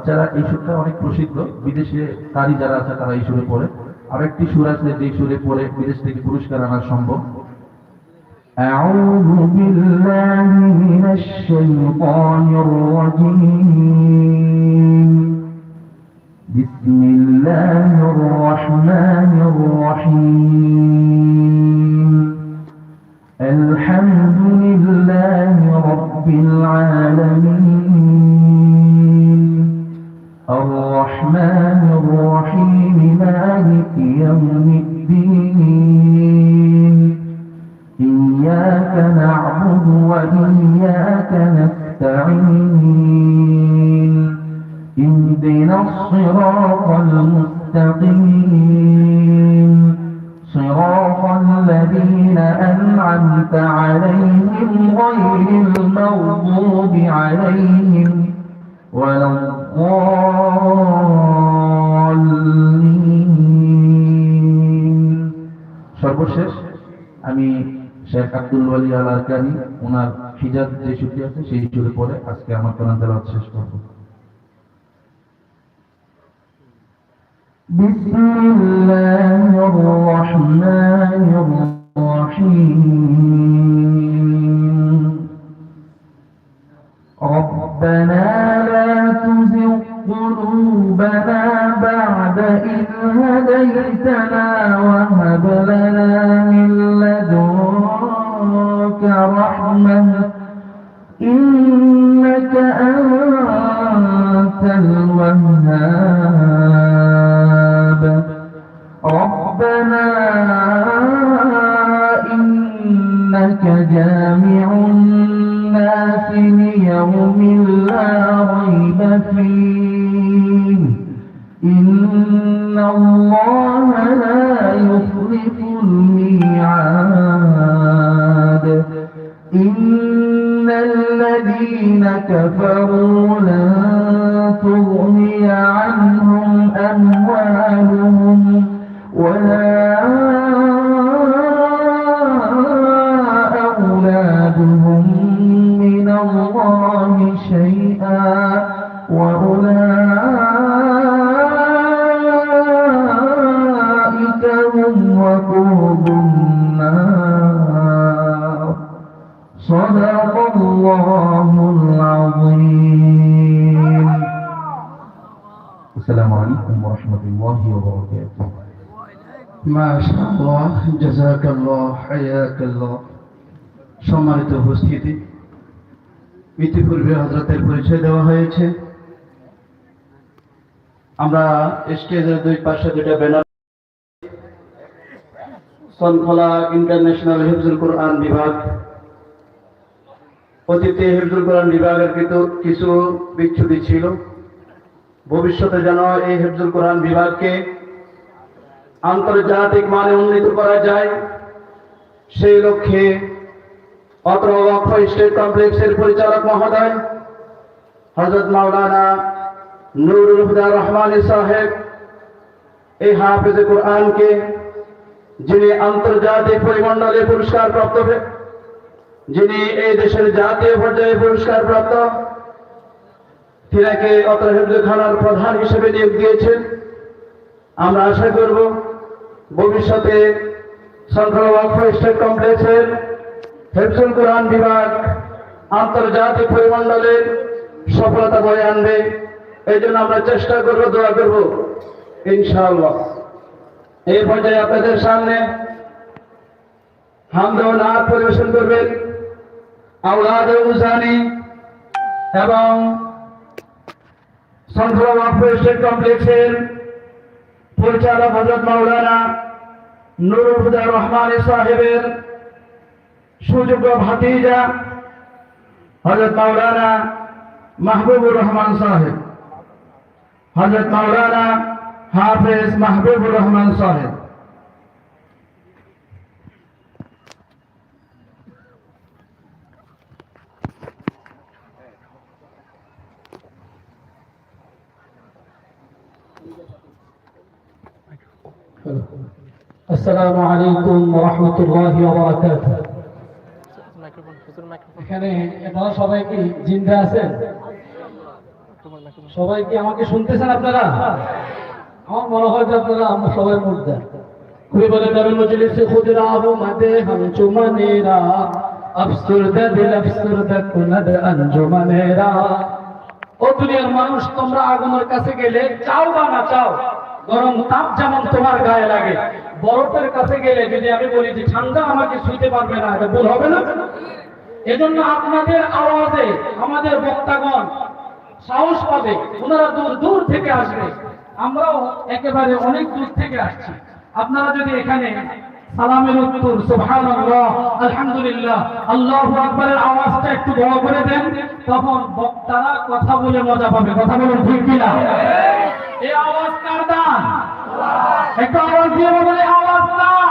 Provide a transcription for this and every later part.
বাচ্চারা এই সুরটা অনেক প্রসিদ্ধ বিদেশে কারি যারা আছে তারা এই সুরে পড়ে আরেকটি সুর আছে যে সুরে পড়ে বিদেশ থেকে পুরস্কার আনা সম্ভব أعوذ بالله من الشيطان الرجيم بسم الله الرحمن الرحيم المستقيم صراط الذين أنعمت عليهم غير المغضوب عليهم ولا الضالين সর্বশেষ আমি শেখ আব্দুল ওয়ালি আল আরকানি ওনার হিজাজ যে ছুটি আছে সেই চুরে পরে আজকে আমার কোরআন তেলাওয়াত শেষ করব بسم الله الرحمن الرحيم. ربنا لا تزغ قلوبنا بعد إذ هديتنا وهب لنا من لدنك رحمة إنك أنت الوهاب. إن الذين كفروا لن تغني عنهم أموالهم ولا أولادهم من الله شيئا وأولئك هم وقود النار صدق الله العظيم السلام عليكم ورحمة الله وبركاته মাশাআল্লাহ জাযাকাল্লাহ হায়াকাল্লাহ সম্মানিত উপস্থিতি ইতিপূর্বে হজরতের পরিচয় দেওয়া হয়েছে আমরা স্টেজের দুই পাশে দুটা ব্যানার সনখলা ইন্টারন্যাশনাল হিফজুল কোরআন বিভাগ অতীতে হিফজুল কোরআন বিভাগের কিন্তু কিছু বিচ্ছুতি ছিল। ভবিষ্যতে যেন এই হিফজুল কোরআন বিভাগকে আন্তর্জাতিক মানে উন্নীত করা যায়, সেই লক্ষ্যে অত্র ওয়াকফ স্টেট কমপ্লেক্সের পরিচালক মহোদয় হজরত মাওলানা নুরুল হুদা রহমান সাহেব, এই হাফেজ কোরআনকে যিনি আন্তর্জাতিক পরিমণ্ডলে পুরস্কার প্রাপ্ত যিনি এই দেশের জাতীয় পর্যায়ে পুরস্কার প্রাপ্ত, তিনাকে হেফজখানার প্রধান হিসেবে নিয়োগ দিয়েছেন। আমরা আশা করব ভবিষ্যতে সরকার ওয়াকফ স্টেট কমপ্লেক্সের হেফজুল কোরআন বিভাগ আন্তর্জাতিক পরিমণ্ডলে সফলতা বয়ে আনবে। এই জন্য আমরা চেষ্টা করব, দোয়া করব, ইনশাআল্লাহ। এই পর্যায়ে আপনাদের সামনে হামদ ও নাথ পরিবেশন করবেন। আউলাদ উজানি এবং সন্ট্রোল অপারেশন কমপ্লেক্সের পরিচালক হজরত মাওলানা নুরুল হুদা রহমান সাহেবের সুযোগ্য ভাতিজা হজরত মাওলানা মাহবুবুর রহমান সাহেব। হজরত মাওলানা হাফেজ মাহবুবুর রহমান সাহেব। السلام عليكم ورحمة الله وبركاته মাইক্রোফোন হুজুর মাইক্রোফোন এখানে আপনারা সবাই কি জিন্দা আছেন তোমার মাইক্রোফোন সবাই কি আমাকে শুনতেছেন আপনারা আমার মনে হয় যে আপনারা আমরা সবাই মুর্দা খুবই বলে দারুল মজলিসে খুদ রাহু মাদে হাম চুমানেরা আফসুরদা দিল আফসুরদা কুনদ আঞ্জুমানেরা ও দুনিয়ার মানুষ তোমরা আগুনের কাছে গেলে চাও বা না চাও গরম তাপ যেমন তোমার গায়ে লাগে, বরফের কাছে গেলে যদি আমি বলি যে, ঠান্ডা আমাকে শুইতে পারবে না, এটা ভুল হবে না? এজন্য আপনাদের আওয়াজে আমাদের বক্তাগণ সাহস পাবে, ওনারা দূর দূর থেকে আসবে। আমরাও একেবারে অনেক দূর থেকে আসছি। আপনারা যদি এখানে সালামের উত্তর, সুবহানাল্লাহ, আলহামদুলিল্লাহ, আল্লাহু আকবারের আওয়াজটা একটু বড় করে দেন, তখন বক্তারা কথা বলে মজা পাবে। কথা বলুন ঠিক কিনা? এই আওয়াজ কার দান? আওয়াজ দিয়ে এই আওয়াজ কার?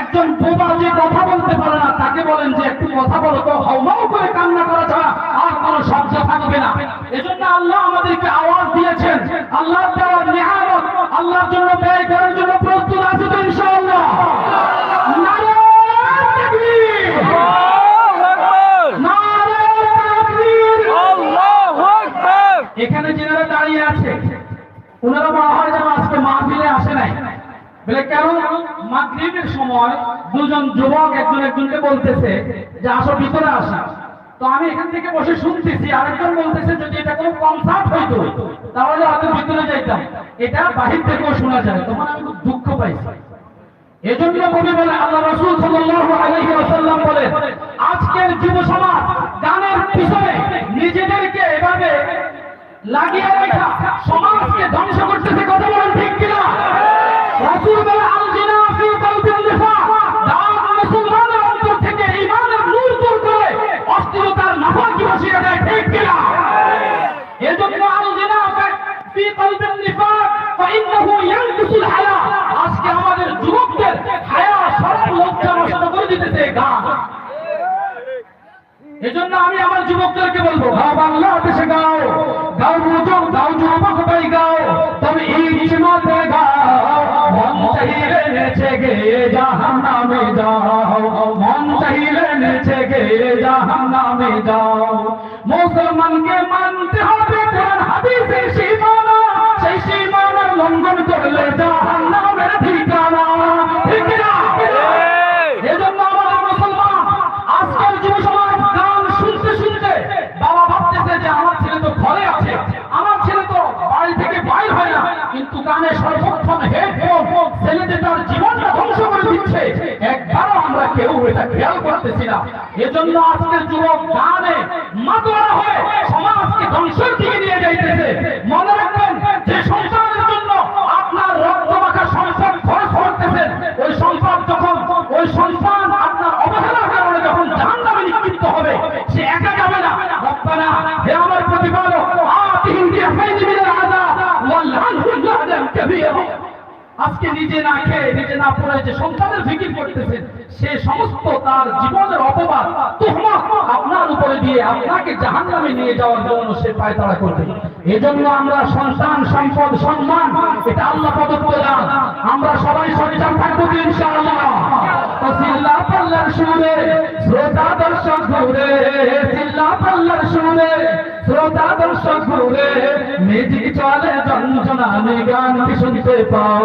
একজন বোবা যে কথা বলতে পারে না, তাকে বলেন যে একটু কথা বলো তো, হাউমাউ করে কান্না করা ছাড়া আর কোনো শব্দ থাকবে না। এজন্য আল্লাহ আমাদেরকে আওয়াজ দিয়েছেন। আল্লাহ দেওয়ার নিয়ামত, আল্লাহর জন্য ব্যয় করার জন্য প্রস্তুত আছে তো ইনশাআল্লাহ নারায়ে তাকবীর! নারায়ে তাকবীর! এখানে যারা দাঁড়িয়ে আছে ওনারা মনে হয় যেন আজকে মাহফিলে আসে নাই বলে, কেন? মাগরিবের সময় দুজন যুবক একজন একজনকে বলতেছে যে, আসো, ভিতরে আসা। তো আমি এখান থেকে বসে শুনতেছি, আরেকজন বলতেছে, যদি এটা কোনো কনসার্ট হইতো, তাহলে হয়তো ভিতরে যাইতাম। এটা বাহির থেকেও শোনা যায়, তখন আমি খুব দুঃখ পাইছি। এজন্য কবি বলে, আল্লাহ রাসূল সাল্লাল্লাহু আলাইহি ওয়াসাল্লাম বলে, আজকের যুব সমাজ গানের পিছনে নিজেদেরকে এভাবে লাগিয়ে রাখা, সমাজকে ধ্বংস করতেছে কথা বলেন ঠিক কিনা? ফি নিফাক, ফাইন্নাহু ইয়ানকুসুল হায়া। আজকে আমাদের যুবকদের হায়া সরল লজ্জা নষ্ট করে দিতেছে গান। এজন্য আমি আমার যুবকদেরকে বলব, গাও বাংলাদেশে গাও গাও বুঝো গাও যুবক ভাই গাও, তবে এই মতে গাও। মন চাহিলে নেচে গে জাহান নামে যাও, মন চাহিলে নেচে গে জাহান নামে যাও। মুসলমানকে মানতে হবে কোরআন হাদিসের সীমানা সেই সীমানা লঙ্ঘন করলে জাহান নামের ঠিকানা। ঠিক না এজন্য আমাদের মুসলমান আজকের যুব সমাজ গান শুনতে শুনতে বাবা ভাবতেছে যে আমার ছেলে তো ঘরে আছে আমার ছেলে তো বাড়ি থেকে বাইর হয় না কিন্তু গানে সর্বক্ষণ হেডফোন ছেলেদের তার জীবনটা ধ্বংস করে দিচ্ছে। একবারও আমরা কেউ এটা খেয়াল করতেছি না। এজন্য আজকের যুবক গানে মাতোয়ারা হয়ে সমাজকে ধ্বংসের দিকে নিয়ে যাইতেছে। মনে রাখবেন আজকে নিজে না খেয়ে, নিজে না পড়ে যে সন্তানের ফিকির করতেছেন, সে সমস্ত তার জীবনের অপবাদ আপনার উপরে দিয়ে আপনাকে জাহান্নামে নিয়ে যাওয়ার জন্য সে পায়তারা করবে। এজন্য আমরা সন্তান, সম্পদ, সম্মান, এটা আল্লাহ প্রদত্ত দান আমরা সবাই সচেতন থাকব ইনশাআল্লাহ? পাল্লার সুরে, শ্রোতা দর্শক ঘুরে চিল্লা পাল্লার সুরে, শ্রোতা দর্শক ঘুরে মিউজিক চলে যন্ত্রণা গান শুনতে পাও।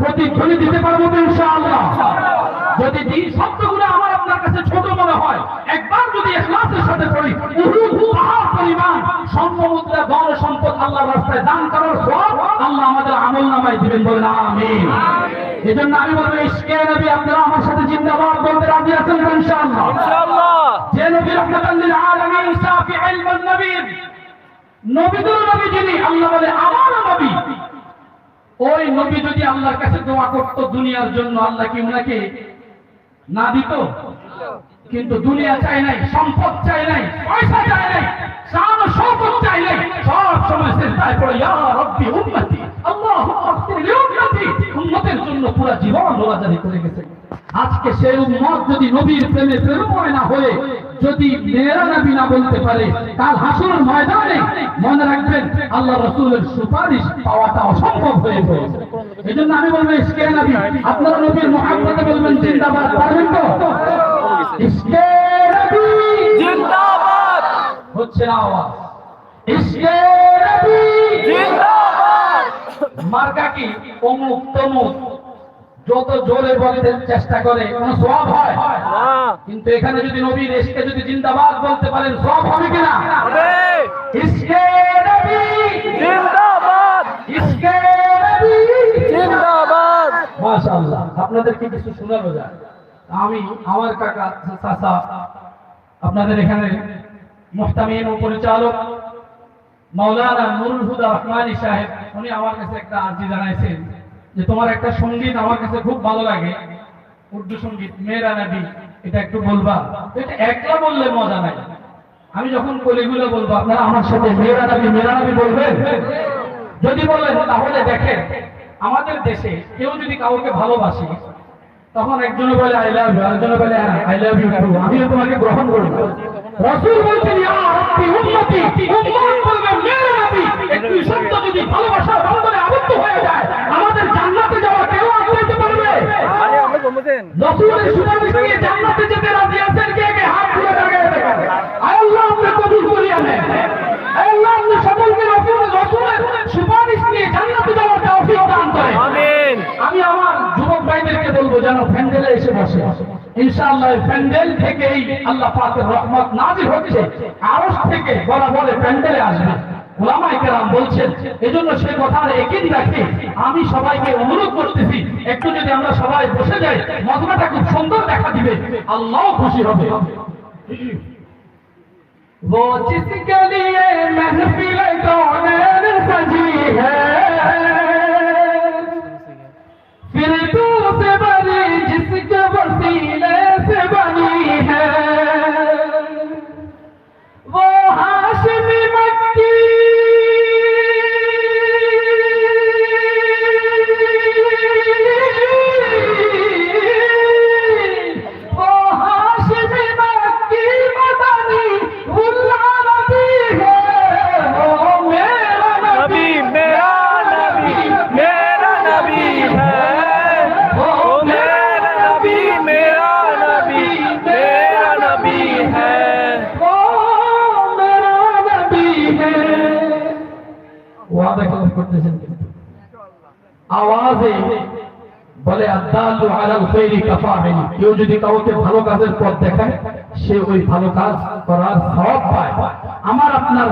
প্রতিধ্বনি দিতে পারব তো ইনশাআল্লাহ। যদি এই শব্দগুলো আমার আপনার কাছে ছোট মনে হয়। একবার যদি ইখলাসের সাথে পড়ি উহুদ পাহাড় পরিমাণ সম্পদা ধন সম্পদ আল্লাহর রাস্তায় দান করার সব আল্লাহ আমাদের আমল নামায় দিবেন বলেন আমিন। এজন্য আমি বলব ইশকে নবী আপনারা আমার সাথে জিন্দাবাদ বলতে রাজি আছেন তো ইনশাআল্লাহ? যে নবী রহমাতাল লিল আলামিন শাফি ইলমুন নবী নবীদের নবী যিনি আল্লাহ বলে আমার নবী। ওই নবী যদি আল্লাহর কাছে দোয়া করত দুনিয়ার জন্য, আল্লাহ কি ওনাকে না দিত? কিন্তু দুনিয়া চাই নাই, সম্পদ চাই নাই, পয়সা চাই নাই সব সময় চেষ্টায় পড়ে, ইয়া রব্বি উম্মতি আল্লাহুম্মা আগফির উম্মতের জন্য পুরো জীবন রোজাদারি করে গেছে আজকে সেই উম্মত যদি নবীর প্রেমে প্রেমময় না হয়ে যদি মেয়েরা নবী না বলতে পারে কাল হাসুর ময়দানে মনে রাখবেন আল্লাহ রসুলের সুপারিশ পাওয়াটা অসম্ভব হয়ে পড়েছে এই জন্য আমি বলব ইসকে নবী আপনারা নবীর মহাব্বতে বলবেন জিন্দাবাদ পারবেন তো? ইসকে নবী! জিন্দাবাদ! হচ্ছে আওয়াজ। ইসকে নবী! জিন্দাবাদ! মার্কা কি? অমুক তমুক। যত জোরে বলতে চেষ্টা করে কোনো সব হয়? কিন্তু এখানে যদি নবীর এসকে যদি জিন্দাবাদ বলতে পারেন সব হবে কিনা ইসকে নবী। জিন্দাবাদ। ইসকে নবী। জিন্দাবাদ। মাশাআল্লাহ। আপনাদেরকে কিছু শোনানো যায় আমি আমার কাকা চাচা আপনাদের এখানে মুহতামিম ও পরিচালক মাওলানা নুরুল হুদা রহমানী সাহেব, উনি আমার কাছে একটা আর্জি জানাইছেন যে তোমার একটা সংগীত আমার কাছে খুব ভালো লাগে। উর্দু সংগীত, মেয়েরা নবী, এটা একটু বলবা? এটা একলা বললে মজা নাই। আমি যখন কলিগুলো বলব, আপনারা আমার সাথে মেয়েরা নবী মেয়েরা নবী বলবেন? যদি বলেন, তাহলে দেখেন, আমাদের দেশে কেউ যদি কাউকে ভালোবাসে, তখন একজনে বলে, আই লাভ ইউ আরেকজনে বলে আই লাভ ইউ আমিও তোমাকে গ্রহণ করব রাসূল বলছেন, ইয়া রাব্বি উম্মত ভালোবাসার বন্ধনে আবদ্ধ হয়ে যায়। আমাদের জান্নাতে যাওয়া কেউ আটকাতে পারবে? রাসূলের নিয়ে জান্নাতে যেতে রাজি আছেন? কে কে? হাত তুলে দাঁড়িয়ে দেখেন। আল্লাহ আমরা কবুল করি আমি আল্লাহ আপনি সকলকে রাসূল রাসূলের সুপারিশ নিয়ে জান্নাতে যাওয়ার তৌফিক দান করেন। আমিন। আমি আমার যুবক ভাইদেরকে বলব যেন প্যান্ডেলে এসে বসে। ইনশাআল্লাহ প্যান্ডেল থেকেই আল্লাহ পাকের রহমত নাজির হচ্ছে। আরশ থেকে বরাবরে প্যান্ডেলে আসবে। ওলামায়ে কেরাম বলছেন এজন্য সে কথা আর একই রাখে আমি সবাইকে অনুরোধ করতেছি একটু যদি আমরা সবাই বসে যাই মজমাটা খুব সুন্দর দেখা দিবে আল্লাহ খুশি হবে वो जिसके लिए महफिल कौन सजी है फिर तू আওয়াজে বলে কেউ যদি কাউকে ভালো কাজের পথ দেখায়, সে ওই ভালো কাজ করার সব পায়। আমার আপনার